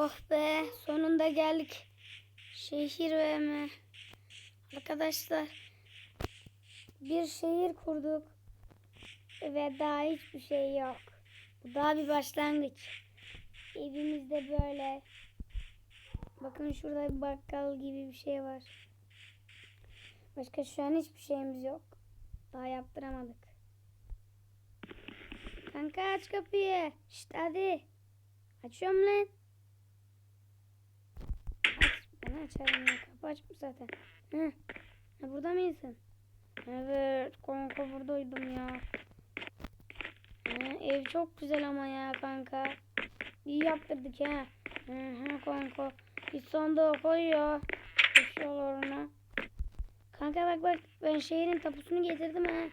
Oh be sonunda geldik. Şehir ve mi? Arkadaşlar bir şehir kurduk ve daha hiçbir şey yok. Bu daha bir başlangıç. Evimizde böyle. Bakın şurada bir bakkal gibi bir şey var. Başka şu an hiçbir şeyimiz yok. Daha yaptıramadık. Kanka aç kapıyı. Şşt hadi. Açıyorum lan. Ben açarım ya. Kapı açmış zaten. Hı. Ha, burada mıysın? Evet. Kanka buradaydım ya. Ha, ev çok güzel ama ya kanka. İyi yaptırdık ha. Hı hı kanka. Bir sandığa koy ya. Eşyalarını. Kanka bak bak. Ben şehrin tapusunu getirdim ha.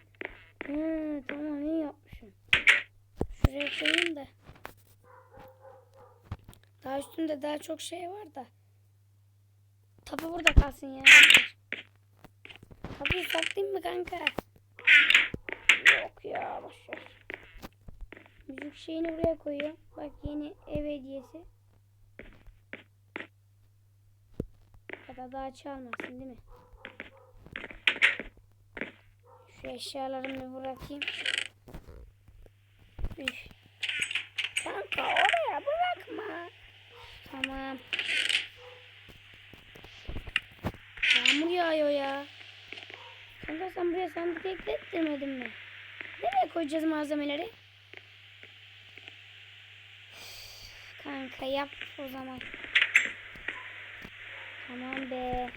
Hı, tamam iyi yapmışım. Şuraya koyayım da. Daha üstünde daha çok şey var da. Tapu burada kalsın ya. Tapuyu saklayayım mı kanka? Yok ya boşver. Müzik şeyini buraya koyuyorum. Bak yeni ev hediyesi. Da daha çalmasın değil mi? Şu eşyalarımı bırakayım. Üf. Kanka oraya bırakma. Tamam. Yağıyor ya. Kanka sen buraya sandık eklettirmedin mi? Nereye koyacağız malzemeleri? Kanka yap o zaman. Tamam be.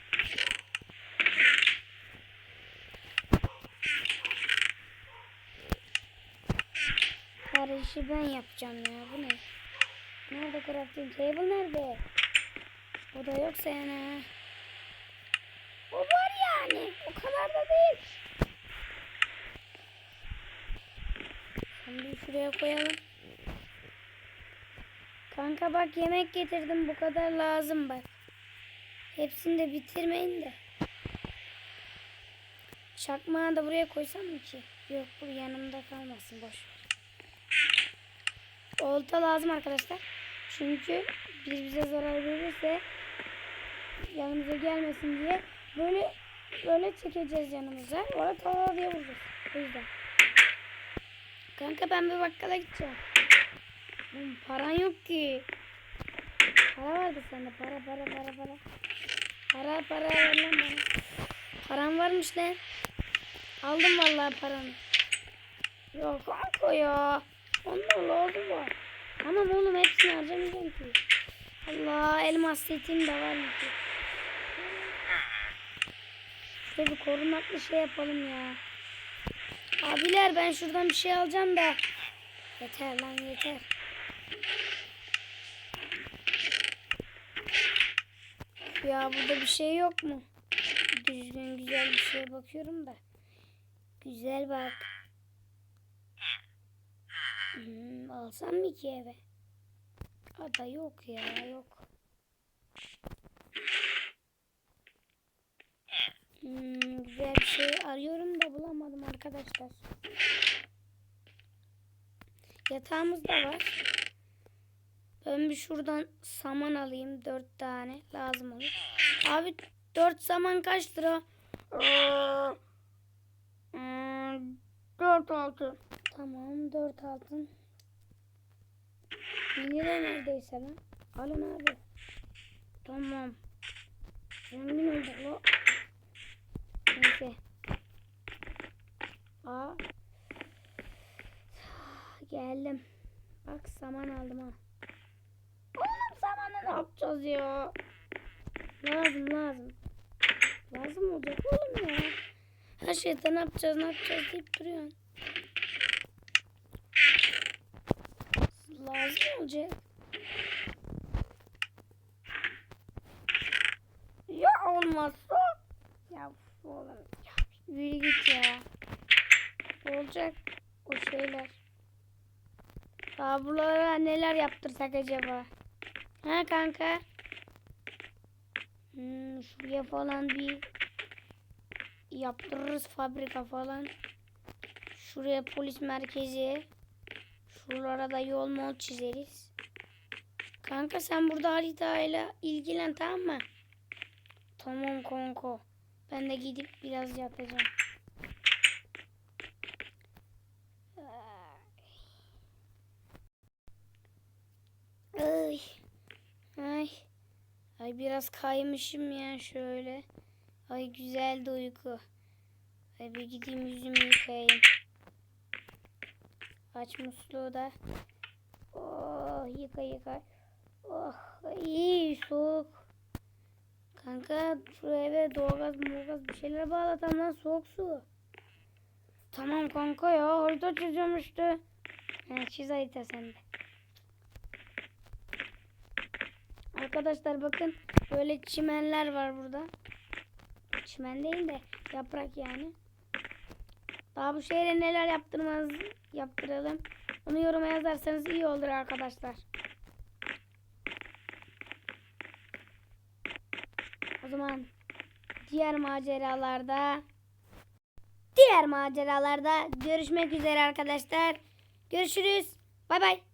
Her işi ben yapacağım ya. Bu ne? Nerede crafting table nerede? O da yoksa yani. O var yani. O kadar da değil. Şimdi şuraya koyalım. Kanka bak yemek getirdim. Bu kadar lazım bak. Hepsini de bitirmeyin de. Çakmağı da buraya koysam mı ki? Yok bu yanımda kalmasın. Boş. Olta lazım arkadaşlar. Çünkü bir bize zarar verirse yanımıza gelmesin diye böyle böyle çekeceğiz yanımıza. Orada tava diye vuracağız. O yüzden. Kanka ben bir bakkala gideceğim. Oğlum paran yok ki. Para vardı sende. Para para para para. Para para ver lan bana. Param varmış lan. Aldım vallahi paranı. Yok kanka ya. Onlar lazım var. Tamam oğlum hepsini harcamayacağım ki. Allah elmas setim de var ki. Şöyle bir korunaklı şey yapalım ya. Abiler ben şuradan bir şey alacağım da. Yeter lan yeter. Ya burada bir şey yok mu? Düzgün güzel bir şeye bakıyorum da. Güzel bak. Hmm, alsam mı ki eve? Ada yok ya yok. Hmm, güzel bir şey arıyorum da bulamadım arkadaşlar. Yatağımız da var. Ben bir şuradan saman alayım. Dört tane lazım olur. Abi dört saman kaç lira? Hmm, dört altı. Tamam dört altın. Bir lira neredeyse lan. Alın abi. Tamam. Zengin olduk lo. Geldim. Bak saman aldım ha. Oğlum samanı ne yapacağız ya? Lazım lazım. Lazım olacak oğlum ya. Her şeyde ne yapacağız ne yapacağız deyip duruyorsun. Lazım olacak. Ya olmazsa? Ya oğlum ya yürü git ya. Olacak o şeyler. Daha buralara neler yaptırsak acaba? Ha kanka? Hmm, şuraya falan bir yaptırırız fabrika falan. Şuraya polis merkezi. Şuralara da yol mol çizeriz. Kanka sen burada haritayla ilgilen tamam mı? Tamam kanka. Ben de gidip biraz yatacağım. Ay. Ay. Ay biraz kaymışım ya şöyle. Ay güzel de uyku. Ay bir gideyim yüzümü yıkayayım. Aç musluğu da. Oh yıka yıka. Oh iyi soğuk. Kanka şu eve doğalgaz morgaz bir şeyler bağlatam lan soğuk su. Tamam kanka ya harita çiziyorum işte. Ha, çiz harita sende. Arkadaşlar bakın böyle çimenler var burada. Çimen değil de yaprak yani. Daha bu şehre neler yaptırmaz yaptıralım. Onu yoruma yazarsanız iyi olur arkadaşlar. O zaman diğer maceralarda diğer maceralarda görüşmek üzere arkadaşlar. Görüşürüz. Bay bay.